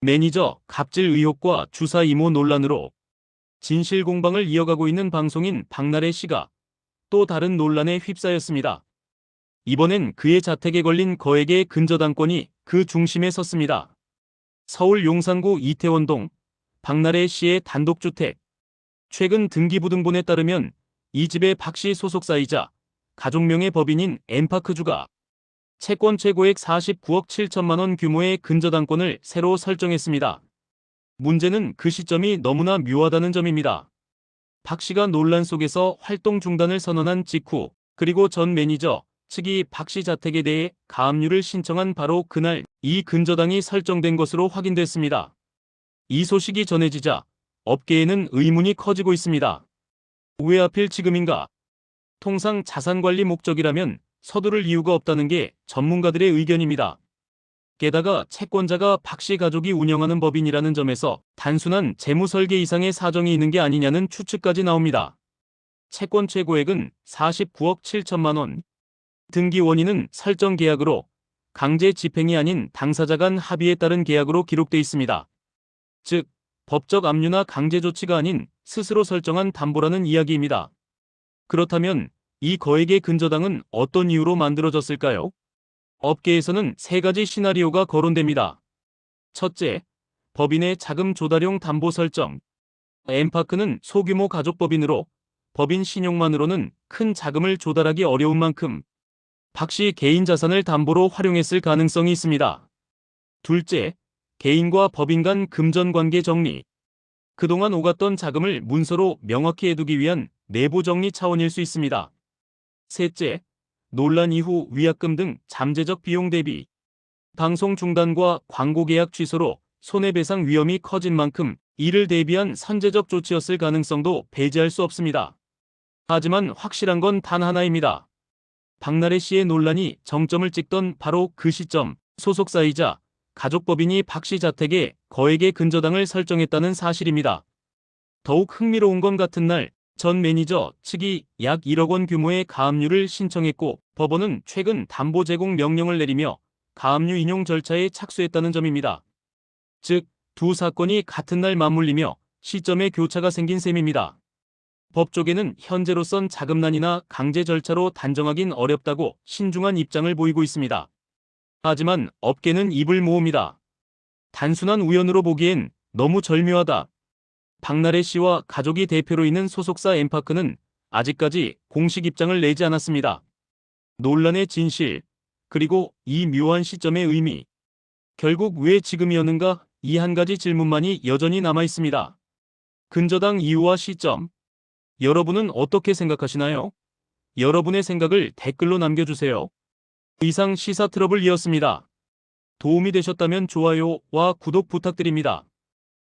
매니저 갑질 의혹과 주사 이모 논란으로 진실 공방을 이어가고 있는 방송인 박나래 씨가 또 다른 논란에 휩싸였습니다. 이번엔 그의 자택에 걸린 거액의 근저당권이 그 중심에 섰습니다. 서울 용산구 이태원동 박나래 씨의 단독주택. 최근 등기부등본에 따르면 이 집의 박씨 소속사이자 가족명의 법인인 엠파크주가 채권 최고액 49억 7천만 원 규모의 근저당권을 새로 설정했습니다. 문제는 그 시점이 너무나 묘하다는 점입니다. 박 씨가 논란 속에서 활동 중단을 선언한 직후 그리고 전 매니저 측이 박 씨 자택에 대해 가압류를 신청한 바로 그날 이 근저당이 설정된 것으로 확인됐습니다. 이 소식이 전해지자 업계에는 의문이 커지고 있습니다. 왜 하필 지금인가? 통상 자산관리 목적이라면 서두를 이유가 없다는 게 전문가들의 의견입니다. 게다가 채권자가 박 씨 가족이 운영하는 법인이라는 점에서 단순한 재무 설계 이상의 사정이 있는 게 아니냐는 추측까지 나옵니다. 채권 최고액은 49억 7천만 원. 등기 원인은 설정 계약으로 강제 집행이 아닌 당사자 간 합의에 따른 계약으로 기록돼 있습니다. 즉, 법적 압류나 강제 조치가 아닌 스스로 설정한 담보라는 이야기입니다. 그렇다면 이 거액의 근저당은 어떤 이유로 만들어졌을까요? 업계에서는 세 가지 시나리오가 거론됩니다. 첫째, 법인의 자금 조달용 담보 설정. 엠파크는 소규모 가족 법인으로 법인 신용만으로는 큰 자금을 조달하기 어려운 만큼 박씨 개인 자산을 담보로 활용했을 가능성이 있습니다. 둘째, 개인과 법인 간 금전 관계 정리. 그동안 오갔던 자금을 문서로 명확히 해두기 위한 내부 정리 차원일 수 있습니다. 셋째, 논란 이후 위약금 등 잠재적 비용 대비 방송 중단과 광고 계약 취소로 손해배상 위험이 커진 만큼 이를 대비한 선제적 조치였을 가능성도 배제할 수 없습니다. 하지만 확실한 건 단 하나입니다. 박나래 씨의 논란이 정점을 찍던 바로 그 시점 소속사이자 가족법인이 박 씨 자택에 거액의 근저당을 설정했다는 사실입니다. 더욱 흥미로운 건 같은 날 전 매니저 측이 약 1억 원 규모의 가압류를 신청했고 법원은 최근 담보 제공 명령을 내리며 가압류 인용 절차에 착수했다는 점입니다. 즉, 두 사건이 같은 날 맞물리며 시점에 교차가 생긴 셈입니다. 법 쪽에는 현재로선 자금난이나 강제 절차로 단정하긴 어렵다고 신중한 입장을 보이고 있습니다. 하지만 업계는 입을 모읍니다. 단순한 우연으로 보기엔 너무 절묘하다. 박나래 씨와 가족이 대표로 있는 소속사 엠파크는 아직까지 공식 입장을 내지 않았습니다. 논란의 진실, 그리고 이 묘한 시점의 의미. 결국 왜 지금이었는가 이 한 가지 질문만이 여전히 남아 있습니다. 근저당 이유와 시점. 여러분은 어떻게 생각하시나요? 여러분의 생각을 댓글로 남겨주세요. 이상 시사 트러블이었습니다. 도움이 되셨다면 좋아요와 구독 부탁드립니다.